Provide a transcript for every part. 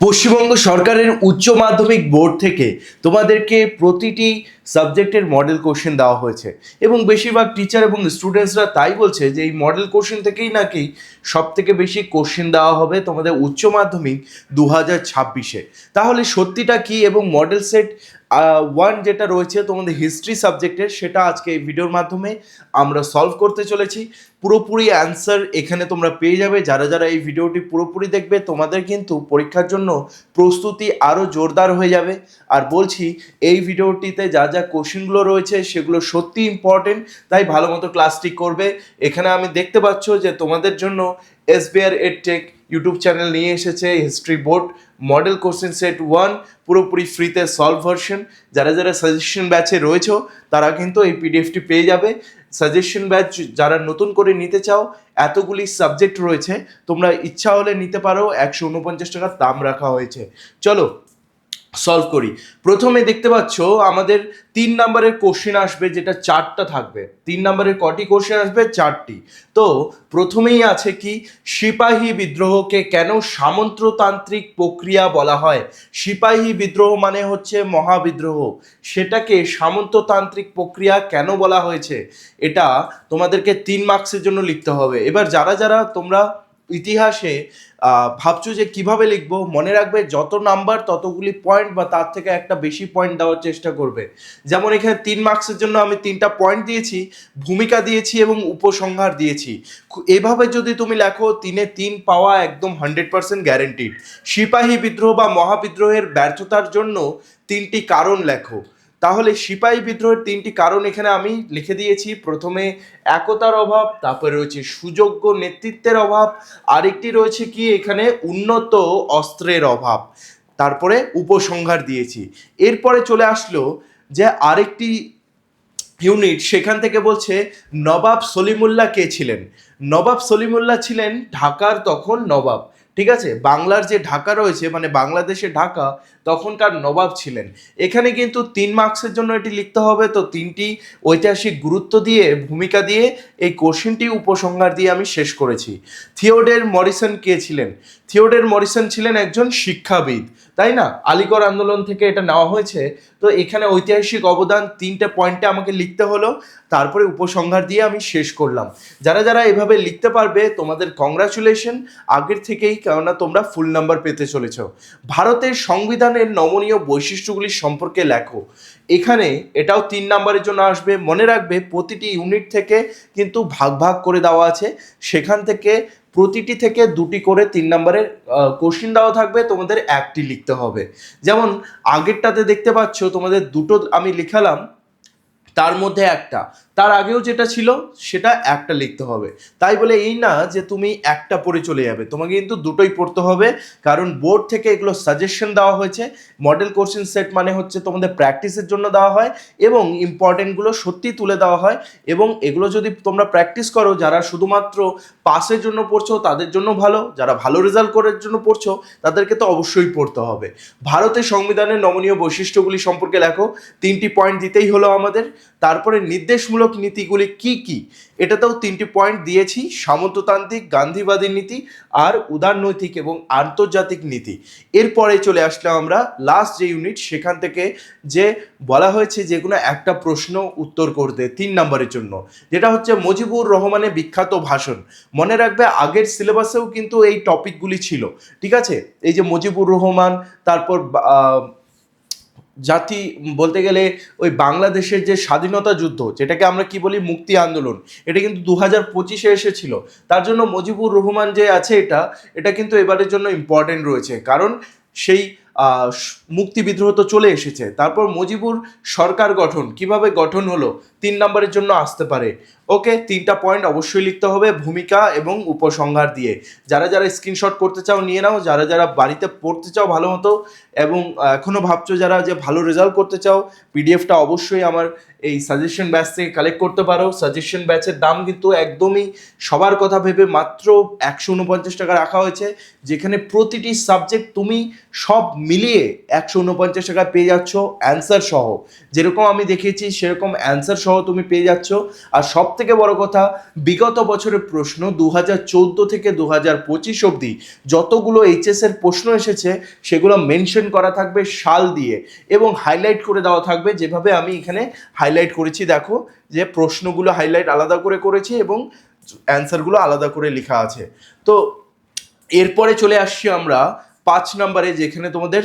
পশ্চিমবঙ্গ সরকারের উচ্চ মাধ্যমিক বোর্ড থেকে তোমাদেরকে প্রতিটি সাবজেক্টের মডেল কোশ্চেন দেওয়া হয়েছে। এবং বেশিরভাগ টিচার এবং স্টুডেন্টসরা তাই বলছে যে, এই মডেল কোশ্চেন থেকেই নাকি সব থেকে বেশি কোশ্চেন দেওয়া হবে তোমাদের উচ্চ মাধ্যমিক দু হাজার ছাব্বিশে। তাহলে সত্যিটা কি এবং মডেল সেট ওয়ান যেটা রয়েছে তোমাদের হিস্ট্রি সাবজেক্টের সেটা আজকে এই ভিডিওর মাধ্যমে আমরা সলভ করতে চলেছি। পুরোপুরি অ্যান্সার এখানে তোমরা পেয়ে যাবে। যারা যারা এই ভিডিওটি পুরোপুরি দেখবে, তোমাদের কিন্তু পরীক্ষার জন্য প্রস্তুতি আরও জোরদার হয়ে যাবে। আর বলছি, এই ভিডিওটিতে যা যা কোশ্চেনগুলো রয়েছে সেগুলো সত্যি ইম্পর্টেন্ট তাই ভালো মতো ক্লাসটি করবে। এখানে আমি দেখতে পাচ্ছ যে তোমাদের জন্য এসবিআর এডটেক ইউটিউব চ্যানেল নিয়ে এসেছে history board model question set one পুরোপুরি ফ্রিতে সলভ ভার্সন যারা যারা সাজেশন ব্যাচে রয়েছে, তারা কিন্তু এই পিডিএফটি পেয়ে যাবে। সাজেশন ব্যাচ যারা নতুন করে নিতে চাও, এতগুলি সাবজেক্ট রয়েছে, তোমরা ইচ্ছা হলে নিতে পারো, একশো উনপঞ্চাশ টাকার দাম রাখা হয়েছে। চলো সলভ করি। প্রথমে দেখতে পাচ্ছ আমাদের তিন নাম্বারের কোশ্চেন আসবে যেটা চারটা থাকবে। তিন নাম্বারের কটি কোশ্চেন আসবে? চারটি। তো প্রথমেই আছে কি, সিপাহী বিদ্রোহকে কেন সামন্ততান্ত্রিক প্রক্রিয়া বলা হয়? সিপাহী বিদ্রোহ মানে হচ্ছে মহাবিদ্রোহ। সেটাকে সামন্ততান্ত্রিক প্রক্রিয়া কেন বলা হয়েছে? এটা তোমাদেরকে তিন মার্কসের জন্য লিখতে হবে। এবার যারা যারা তোমরা ইতিহাসে ভাবছ যে কীভাবে লিখব? মনে রাখবে যত নাম্বার ততগুলি পয়েন্ট বা তার থেকে একটা বেশি পয়েন্ট দেওয়ার চেষ্টা করবে। যেমন এখানে তিন মার্কসের জন্য আমি তিনটা পয়েন্ট দিয়েছি, ভূমিকা দিয়েছি এবং উপসংহার দিয়েছি। এভাবে যদি তুমি লেখো, তিনে তিন পাওয়া একদম হান্ড্রেড পার্সেন্ট গ্যারেন্টিড সিপাহী বিদ্রোহ বা মহাবিদ্রোহের ব্যর্থতার জন্য তিনটি কারণ লেখো। তাহলে সিপাহী বিদ্রোহের তিনটি কারণ এখানে আমি লিখে দিয়েছি। প্রথমে একতার অভাব, তারপরে রয়েছে সুযোগ্য নেতৃত্বের অভাব, আরেকটি রয়েছে কি এখানে উন্নত অস্ত্রের অভাব। তারপরে উপসংহার দিয়েছি। এরপরে চলে আসলো যে আরেকটি ইউনিট সেখান থেকে বলছে, নবাব সলিমুল্লাহ কে ছিলেন? নবাব সলিমুল্লাহ ছিলেন ঢাকার তখন নবাব। ঠিক আছে? বাংলার যে ঢাকা রয়েছে মানে বাংলাদেশে ঢাকা, তখনকার নবাব ছিলেন। এখানে কিন্তু তিন মার্কসের জন্য এটি লিখতে হবে। তো তিনটি ঐতিহাসিক গুরুত্ব দিয়ে, ভূমিকা দিয়ে এই কোশ্চেনটি উপসংহার দিয়ে আমি শেষ করেছি। থিওডের মরিসন কে ছিলেন? থিওডের মরিসন ছিলেন একজন শিক্ষাবিদ, তাই না? আলিগড় আন্দোলন থেকে এটা নেওয়া হয়েছে। তো এখানে ঐতিহাসিক অবদান তিনটে পয়েন্টে আমাকে লিখতে হলো। তারপরে উপসংহার দিয়ে আমি শেষ করলাম। যারা যারা এভাবে লিখতে পারবে, তোমাদের কংগ্রাচুলেশন আগের থেকেই কেননা তোমরা ফুল নাম্বার পেতে চলেছ। ভারতের সংবিধানের নমনীয় বৈশিষ্ট্যগুলি সম্পর্কে লেখো। এখানে এটাও তিন নাম্বারের জন্য আসবে। মনে রাখবে প্রতিটি ইউনিট থেকে কিন্তু ভাগ ভাগ করে দেওয়া আছে। সেখান থেকে প্রতিটি থেকে দুটি করে তিন নম্বরের কোশ্চিন দেওয়া থাকবে। তোমাদের একটি লিখতে হবে। যেমন আগেরটাতে দেখতে পাচ্ছ, তোমাদের দুটো আমি লিখালাম। তার মধ্যে একটা। তার আগেও যেটা ছিল, সেটা একটা লিখতে হবে। তাই বলে এই না যে তুমি একটা পড়ে চলে যাবে। তোমাকে কিন্তু দুটোই পড়তে হবে, কারণ বোর্ড থেকে এগুলো সাজেশন দেওয়া হয়েছে। মডেল কোশ্চেন সেট মানে হচ্ছে তোমাদের প্র্যাকটিসের জন্য দেওয়া হয় এবং ইম্পর্টেন্টগুলো সত্যি তুলে দেওয়া হয় এবং এগুলো যদি তোমরা প্র্যাকটিস করো, যারা শুধুমাত্র পাসের জন্য পড়ছো, তাদের জন্য ভালো। যারা ভালো রেজাল্ট করার জন্য পড়ছো, তাদেরকে তো অবশ্যই পড়তে হবে। ভারতের সংবিধানের নমনীয় বৈশিষ্ট্যগুলি সম্পর্কে লেখো। তিনটি পয়েন্ট দিতেই হলো আমাদের। তারপরে নির্দেশমূলক নীতিগুলি কি কি? এটাতেও তিনটি পয়েন্ট দিয়েছি, সামন্ততান্ত্রিক, গান্ধীবাদী নীতি আর উদারনৈতিক এবং আন্তর্জাতিক নীতি। এরপরে চলে আসলাম আমরা লাস্ট যে ইউনিট সেখান থেকে যে বলা হয়েছে যে কোনো একটা প্রশ্ন উত্তর করতে, তিন নম্বরের জন্য। যেটা হচ্ছে মুজিবুর রহমানের বিখ্যাত ভাষণ। মনে রাখবে আগের সিলেবাসেও কিন্তু এই টপিকগুলি ছিল। ঠিক আছে? এই যে মুজিবুর রহমান, তারপর জাতি বলতে গেলে ওই বাংলাদেশের যে স্বাধীনতা যুদ্ধ, যেটাকে আমরা কি বলি মুক্তি আন্দোলন, এটা কিন্তু দু হাজার পঁচিশে এসেছিল। তার জন্য মজিবুর রহমান যে আছে এটা এটা কিন্তু এবারের জন্য ইম্পর্টেন্ট রয়েছে। কারণ সেই মুক্তি বিদ্রোহ তো চলে এসেছে। তারপর মুজিবুর সরকার গঠন, কীভাবে গঠন হলো তিন নম্বরের জন্য আসতে পারে। ওকে তিনটা পয়েন্ট অবশ্যই লিখতে হবে ভূমিকা এবং উপসংহার দিয়ে। যারা যারা স্ক্রিনশট করতে চাও নিয়ে নাও, যারা যারা বাড়িতে পড়তে চাও ভালো মতো এবং এখনও ভাবছ যারা যে ভালো রেজাল্ট করতে চাও পিডিএফটা অবশ্যই আমার এই সাজেশন ব্যাচ থেকে কালেক্ট করতে পারো। সাজেশন ব্যাচের দাম কিন্তু একদমই সবার কথা ভেবে মাত্র একশো উনপঞ্চাশ টাকা রাখা হয়েছে। যেখানে প্রতিটি সাবজেক্ট তুমি সব মিলিয়ে একশো উনপঞ্চাশ টাকা পেয়ে যাচ্ছ অ্যান্সার সহ। যেরকম আমি দেখেছি সেরকম অ্যান্সার সহ তুমি পেয়ে যাচ্ছ। আর সব থেকে বড় কথা, বিগত বছরের প্রশ্ন দু হাজার চোদ্দ থেকে দু হাজার পঁচিশ অবধি যতগুলো এইচএস এর প্রশ্ন এসেছে, সেগুলো মেনশন করা থাকবে সাল দিয়ে এবং হাইলাইট করে দেওয়া থাকবে। যেভাবে আমি এখানে হাইলাইট করেছি, দেখো, যে প্রশ্নগুলো হাইলাইট আলাদা করে করেছি এবং অ্যান্সারগুলো আলাদা করে লেখা আছে। তো এরপরে চলে আসছি আমরা পাঁচ নম্বরে যেখানে তোমাদের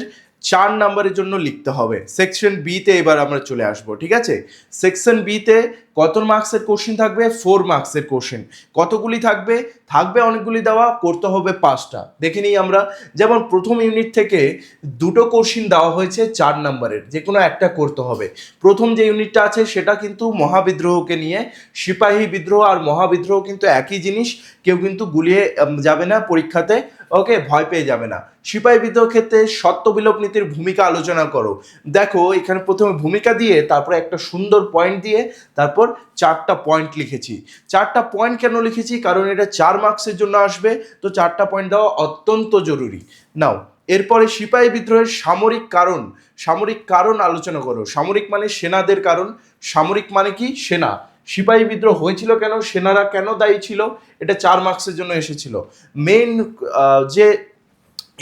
চার নাম্বারের জন্য লিখতে হবে। সেকশন বিতে এবার আমরা চলে আসব, ঠিক আছে? সেকশন বিতে কত মার্কসের কোশ্চেন থাকবে? ফোর মার্কসের কোশ্চেন কতগুলি থাকবে? থাকবে অনেকগুলি দেওয়া, করতে হবে পাঁচটা। দেখে নিই আমরা। যেমন প্রথম ইউনিট থেকে দুটো কোশ্চিন দেওয়া হয়েছে চার নাম্বারের। যে কোনো একটা করতে হবে। প্রথম যে ইউনিটটা আছে, সেটা কিন্তু মহাবিদ্রোহকে নিয়ে, সিপাহী বিদ্রোহ আর মহাবিদ্রোহ কিন্তু একই জিনিস। কেউ কিন্তু গুলিয়ে যাবে না পরীক্ষাতে। ওকে, ভয় পেয়ে যাবে না। সিপাহী বিদ্রোহ ক্ষেত্রে সত্য বিলোপ নীতির ভূমিকা আলোচনা করো। দেখো, এখানে প্রথমে ভূমিকা দিয়ে, তারপরে একটা সুন্দর পয়েন্ট দিয়ে, তারপর চারটা পয়েন্ট লিখেছি। চারটা পয়েন্ট কেন লিখেছি? কারণ এটা চার মার্কসের জন্য আসবে। তো চারটা পয়েন্ট দেওয়া অত্যন্ত জরুরি। নাও এরপরে সিপাহী বিদ্রোহের সামরিক কারণ। সামরিক কারণ আলোচনা করো। সামরিক মানে সেনাদের কারণ। সামরিক মানে কি? সেনা। সিপাহী বিদ্রোহ হয়েছিল কেন? সেনারা কেন দায়ী ছিল? এটা চার মার্কসের জন্য এসেছিল। মেন যে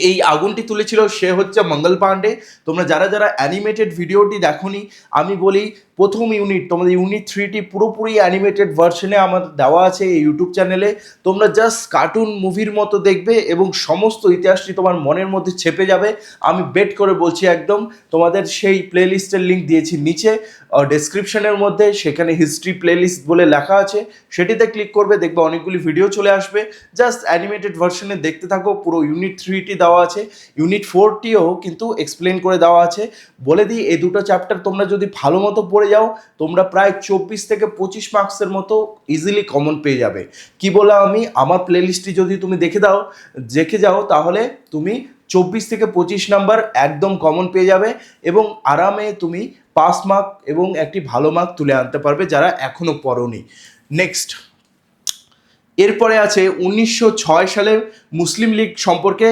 এই আগুনটি তুলেছিল সে হচ্ছে মঙ্গল পাণ্ডে। তোমরা যারা যারা অ্যানিমেটেড ভিডিওটি দেখোনি, আমি বলি প্রথম ইউনিট তোমাদের ইউনিট থ্রিটি পুরোপুরি অ্যানিমেটেড ভার্সনে আমার দেওয়া আছে এই ইউটিউব চ্যানেলে তোমরা জাস্ট কার্টুন মুভির মতো দেখবে এবং সমস্ত ইতিহাসটি তোমার মনের মধ্যে ছেপে যাবে। আমি বেট করে বলছি একদম, তোমাদের সেই প্লেলিস্টের লিঙ্ক দিয়েছি নিচে। ডেসক্রিপশনের মধ্যে সেখানে হিস্ট্রি প্লেলিস্ট বলে লেখা আছে। সেটিতে ক্লিক করবে, দেখবে অনেকগুলি ভিডিও চলে আসবে। জাস্ট অ্যানিমেটেড ভার্সনে দেখতে থাকো, পুরো ইউনিট থ্রিটি দেওয়া আছে। ইউনিট ফোরটিও কিন্তু এক্সপ্লেন করে দেওয়া আছে। বলে দিই, এই দুটো চ্যাপ্টার তোমরা যদি ভালো মতো পড়ে যাও, তোমরা প্রায় চব্বিশ থেকে পঁচিশ মার্কসের মতো ইজিলি কমন পেয়ে যাবে। কি বলা আমি? আমার প্লেলিস্টটি যদি তুমি দেখে দাও, দেখে যাও, তাহলে তুমি চব্বিশ থেকে পঁচিশ নাম্বার একদম কমন পেয়ে যাবে এবং আরামে তুমি পাস মার্ক এবং একটি ভালো মার্ক তুলে আনতে পারবে যারা এখনও পড়নি। নেক্সট এরপরে আছে উনিশশো ছয় সালে মুসলিম লীগ সম্পর্কে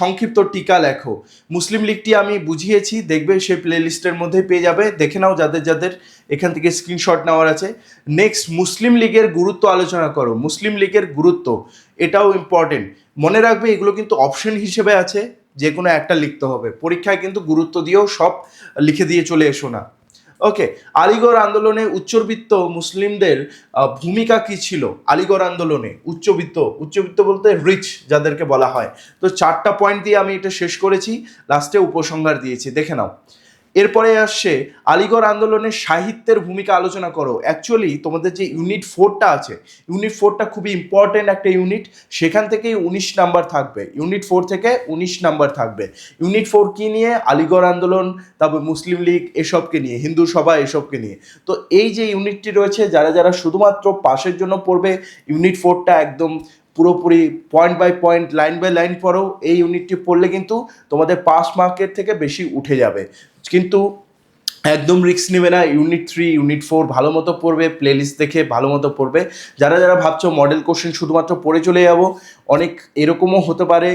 সংক্ষিপ্ত টিকা লেখো। মুসলিম লীগটি আমি বুঝিয়েছি, দেখবে সেই প্লেলিস্টের মধ্যে পেয়ে যাবে। দেখে নাও যাদের যাদের, এখান থেকে স্ক্রিনশট নেওয়ার আছে। নেক্সট মুসলিম লীগের গুরুত্ব আলোচনা করো। মুসলিম লীগের গুরুত্ব, এটাও ইম্পর্টেন্ট মনে রাখবে, এগুলো কিন্তু অপশন হিসেবে আছে যে কোনো একটা লিখতে হবে। পরীক্ষায় কিন্তু গুরুত্ব দিয়েও সব লিখে দিয়ে চলে এসো না। ওকে আলিগড় আন্দোলনে উচ্চবিত্ত মুসলিমদের ভূমিকা কি ছিল? আলিগড় আন্দোলনে উচ্চবিত্ত উচ্চবিত্ত বলতে রিচ যাদেরকে বলা হয়। তো চারটা পয়েন্ট দিয়ে আমি এটা শেষ করেছি লাস্টে উপসংহার দিয়েছি, দেখে নাও। এরপরে আসছে, আলিগড় আন্দোলনের সাহিত্যের ভূমিকা আলোচনা করো। অ্যাকচুয়ালি তোমাদের যে ইউনিট ফোরটা আছে ইউনিট ফোরটা খুবই ইম্পর্টেন্ট একটা ইউনিট সেখান থেকেই উনিশ নাম্বার থাকবে। ইউনিট ফোর থেকে উনিশ নাম্বার থাকবে। ইউনিট ফোর কি নিয়ে? আলিগড় আন্দোলন, তারপর মুসলিম লীগ, এসবকে নিয়ে, হিন্দু সভা, এসবকে নিয়ে। তো এই যে ইউনিটটি রয়েছে, যারা যারা শুধুমাত্র পাশের জন্য পড়বে ইউনিট ফোরটা একদম পুরোপুরি point by point line by line পড়ো। এই ইউনিটটি পড়লে কিন্তু তোমাদের পাস মার্কের থেকে বেশি উঠে যাবে। কিন্তু একদম রিস্ক নেবে না। ইউনিট থ্রি ইউনিট ফোর ভালো মতো পড়বে প্লেলিস্ট দেখে ভালো মতো পড়বে। যারা যারা ভাবছ মডেল কোশ্চেন শুধুমাত্র পড়ে চলে যাব, অনেক এরকমও হতে পারে।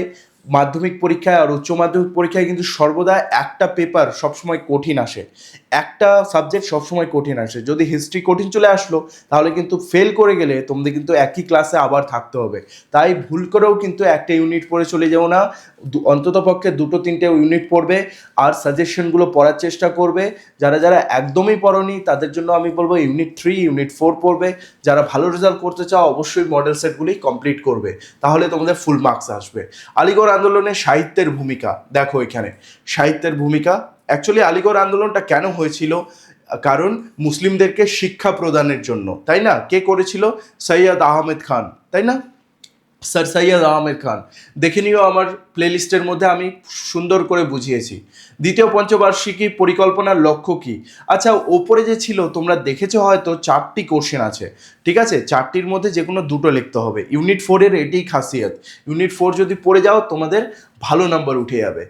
মাধ্যমিক পরীক্ষায় আর উচ্চ মাধ্যমিক পরীক্ষায় কিন্তু সর্বদা একটা পেপার সবসময় কঠিন আসে। একটা সাবজেক্ট সবসময় কঠিন আসে। যদি হিস্ট্রি কঠিন চলে আসলো, তাহলে কিন্তু ফেল করে গেলে তোমাদের কিন্তু একই ক্লাসে আবার থাকতে হবে। তাই ভুল করেও কিন্তু একটা ইউনিট পড়ে চলে যাও না। অন্তত পক্ষে দুটো তিনটে ইউনিট পড়বে। আর সাজেশনগুলো পড়ার চেষ্টা করবে। যারা যারা একদমই পড়নি, তাদের জন্য আমি বলব ইউনিট থ্রি ইউনিট ফোর পড়বে। যারা ভালো রেজাল্ট করতে চাও, অবশ্যই মডেল সেটগুলি কমপ্লিট করবে। তাহলে তোমাদের ফুল মার্কস আসবে। আলিগড় আন্দোলনে সাহিত্যের ভূমিকা, দেখো এখানে। সাহিত্যের ভূমিকা অ্যাকচুয়ালি আলিগড় আন্দোলনটা কেন হয়েছিল? কারণ মুসলিমদেরকে শিক্ষা প্রদানের জন্য, তাই না? কে করেছিল? সৈয়দ আহমেদ খান, তাই না? স্যার সৈয়দ আহমেদ খান। দেখে নিও আমার প্লেলিস্টের মধ্যে আমি সুন্দর করে বুঝিয়েছি। দ্বিতীয় পঞ্চবার্ষিকী পরিকল্পনার লক্ষ্য কি? আচ্ছা ওপরে যে ছিল, তোমরা দেখেছ হয়তো চারটি কোশ্চেন আছে। ঠিক আছে? চারটির মধ্যে যে কোনো দুটো লিখতে হবে। ইউনিট ফোরের এটাই খাসিয়ত। ইউনিট ফোর যদি পড়ে যাও, তোমাদের ভালো নাম্বার উঠে যাবে।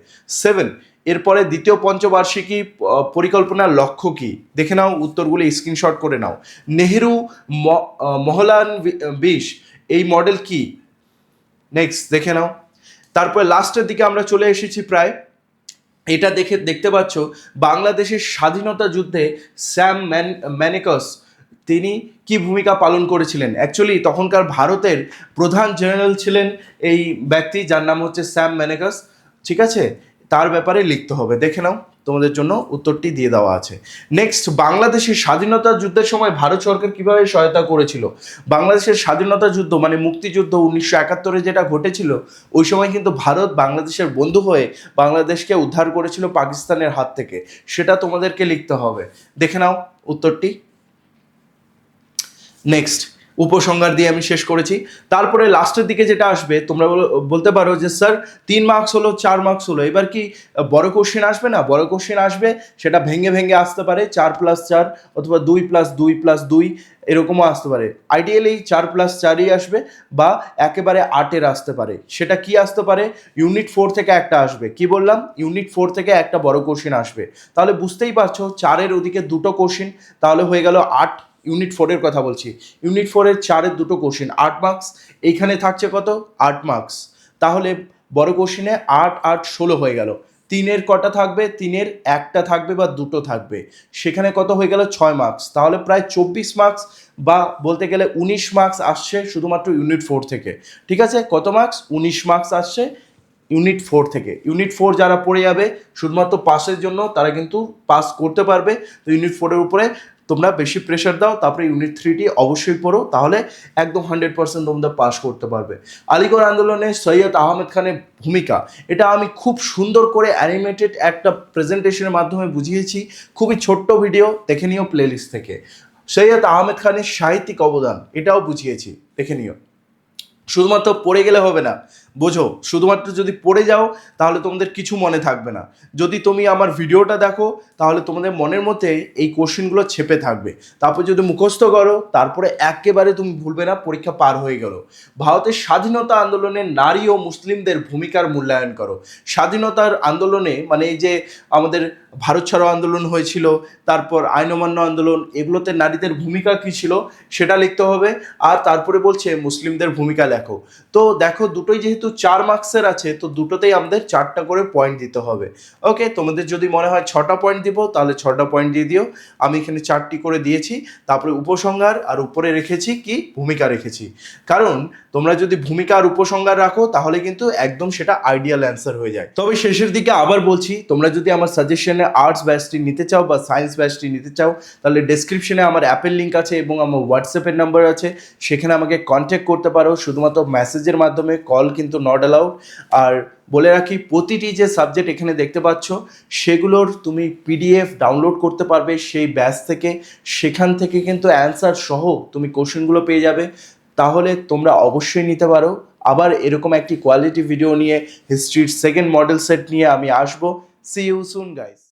সেভেন, এরপরে দ্বিতীয় পঞ্চবার্ষিকী পরিকল্পনার লক্ষ্য কি? দেখে নাও উত্তরগুলি, স্ক্রিনশট করে নাও। নেহেরু মহলান বিশ, এই মডেল কি? নেক্সট দেখে নাও। তারপরে লাস্টের দিকে আমরা চলে এসেছি প্রায়। এটা দেখে, দেখতে পাচ্ছ, বাংলাদেশের স্বাধীনতা যুদ্ধে স্যাম ম্যান, ম্যানেকস, তিনি কি ভূমিকা পালন করেছিলেন? অ্যাকচুয়ালি তখনকার ভারতের প্রধান জেনারেল ছিলেন এই ব্যক্তি, যার নাম হচ্ছে স্যাম ম্যানেকাস। ঠিক আছে? তার ব্যাপারে লিখতে হবে। দেখে নাও। তোমাদের জন্য উত্তরটি দিয়ে দেওয়া আছে। নেক্সট বাংলাদেশের স্বাধীনতা যুদ্ধের সময় ভারত সরকার কীভাবে সহায়তা করেছিল? বাংলাদেশের স্বাধীনতা যুদ্ধ মানে মুক্তিযুদ্ধ উনিশশো একাত্তরে যেটা ঘটেছিল, ওই সময় কিন্তু ভারত বাংলাদেশের বন্ধু হয়ে বাংলাদেশকে উদ্ধার করেছিল পাকিস্তানের হাত থেকে। সেটা তোমাদেরকে লিখতে হবে। দেখে নাও উত্তরটি। নেক্সট উপসংহার দিয়ে আমি শেষ করেছি। তারপরে লাস্টের দিকে যেটা আসবে, তোমরা বলো- বলতে পারো যে, স্যার, তিন মার্কস হলো, চার মার্কস হলো। এবার কি বড় কোশ্চেন আসবে না? বড় কোশ্চেন আসবে, সেটা ভেঙে ভেঙে আসতে পারে, চার প্লাস চার অথবা দুই প্লাস দুই প্লাস দুই, এরকমও আসতে পারে। আইডিয়ালি চার প্লাস চারই আসবে বা একেবারে আটের আসতে পারে। সেটা কি আসতে পারে? ইউনিট ফোর থেকে একটা আসবে। কি বললাম? ইউনিট ফোর থেকে একটা বড় কোশ্চেন আসবে। তাহলে বুঝতেই পারছ, চারের ওদিকে দুটো কোশ্চেন তাহলে হয়ে গেল আট ইউনিট ফোরের কথা বলছি। ইউনিট ফোরের চারের দুটো কোশ্চেন আট মার্কস এইখানে থাকছে কত? আট মার্কস তাহলে বড় কোশ্চেনে আট আট, ষোলো হয়ে গেল। তিনের কটা থাকবে? তিনের একটা থাকবে বা দুটো থাকবে। সেখানে কত হয়ে গেল? ছয় মার্কস তাহলে প্রায় চব্বিশ মার্কস বা বলতে গেলে উনিশ মার্কস আসছে শুধুমাত্র ইউনিট ফোর থেকে। ঠিক আছে? কত মার্কস উনিশ মার্কস আসছে ইউনিট ফোর থেকে। ইউনিট ফোর যারা পড়ে যাবে, শুধুমাত্র পাসের জন্য তারা কিন্তু পাস করতে পারবে। তো ইউনিট ফোরের উপরে তোমরা বেশি প্রেশার দাও, তারপরে ইউনিট থ্রিটি অবশ্যই পড়ো, তাহলে একদম হান্ড্রেড পার্সেন্ট তোমরা পাস করতে পারবে। আলিগড় আন্দোলনে সৈয়দ আহমেদ খানের ভূমিকা, এটা আমি খুব সুন্দর করে অ্যানিমেটেড একটা প্রেজেন্টেশনের মাধ্যমে বুঝিয়েছি, খুবই ছোট্ট ভিডিও দেখে নিও প্লেলিস্ট থেকে। সৈয়দ আহমেদ খানের সাহিত্যিক অবদান, এটাও বুঝিয়েছি, দেখে নিও। শুধুমাত্র পড়ে গেলে হবে না বোঝো, শুধুমাত্র যদি পড়ে যাও, তাহলে তোমাদের কিছু মনে থাকবে না। যদি তুমি আমার ভিডিওটা দেখো, তাহলে তোমাদের মনের মধ্যে এই কোশ্চেনগুলো ছেপে থাকবে। তারপর যদি মুখস্থ করো, তারপরে একেবারে তুমি ভুলবে না, পরীক্ষা পার হয়ে গেল। ভারতের স্বাধীনতা আন্দোলনে নারী ও মুসলিমদের ভূমিকার মূল্যায়ন করো। স্বাধীনতার আন্দোলনে মানে এই যে আমাদের ভারত ছাড়ো আন্দোলন হয়েছিল, তারপর আইন অমান্য আন্দোলন, এগুলোতে নারীদের ভূমিকা কী ছিল, সেটা লিখতে হবে। আর তারপরে বলছে, মুসলিমদের ভূমিকা লেখো। তো দেখো, দুটোই যেহেতু চার মার্কসের আছে, তো দুটোতেই আমাদের চারটা করে পয়েন্ট দিতে হবে। ওকে তোমাদের যদি মনে হয় ছটা পয়েন্ট দিব, তাহলে ছটা পয়েন্ট দিয়ে দিও। আমি এখানে চারটি করে দিয়েছি, তারপরে উপসংহার আর উপরে রেখেছি কি? ভূমিকা রেখেছি। কারণ তোমরা যদি ভূমিকা আর উপসংহার রাখো, তাহলে কিন্তু একদম সেটা আইডিয়াল অ্যান্সার হয়ে যায়। তবে শেষের দিকে আবার বলছি, তোমরা যদি আমার সাজেশনে আর্টস ব্যাচটি নিতে চাও বা সায়েন্স ব্যাচটি নিতে চাও, তাহলে ডেসক্রিপশনে আমার অ্যাপের লিঙ্ক আছে এবং আমার হোয়াটসঅ্যাপের নাম্বার আছে। সেখানে আমাকে কন্ট্যাক্ট করতে পারো। শুধুমাত্র মেসেজের মাধ্যমে কল কিন্তু নট অ্যালাউড আর বলে রাখি, প্রতিটি যে সাবজেক্ট এখানে দেখতে পাচ্ছ, সেগুলোর তুমি পিডিএফ ডাউনলোড করতে পারবে সেই ব্যাচ থেকে। সেখান থেকে কিন্তু অ্যান্সার সহ তুমি কোশ্চেনগুলো পেয়ে যাবে। তাহলে তোমরা অবশ্যই নিতে পারো। আবার এরকম একটি কোয়ালিটি ভিডিও নিয়ে হিস্ট্রির সেকেন্ড মডেল সেট নিয়ে আমি আসব। C you soon guys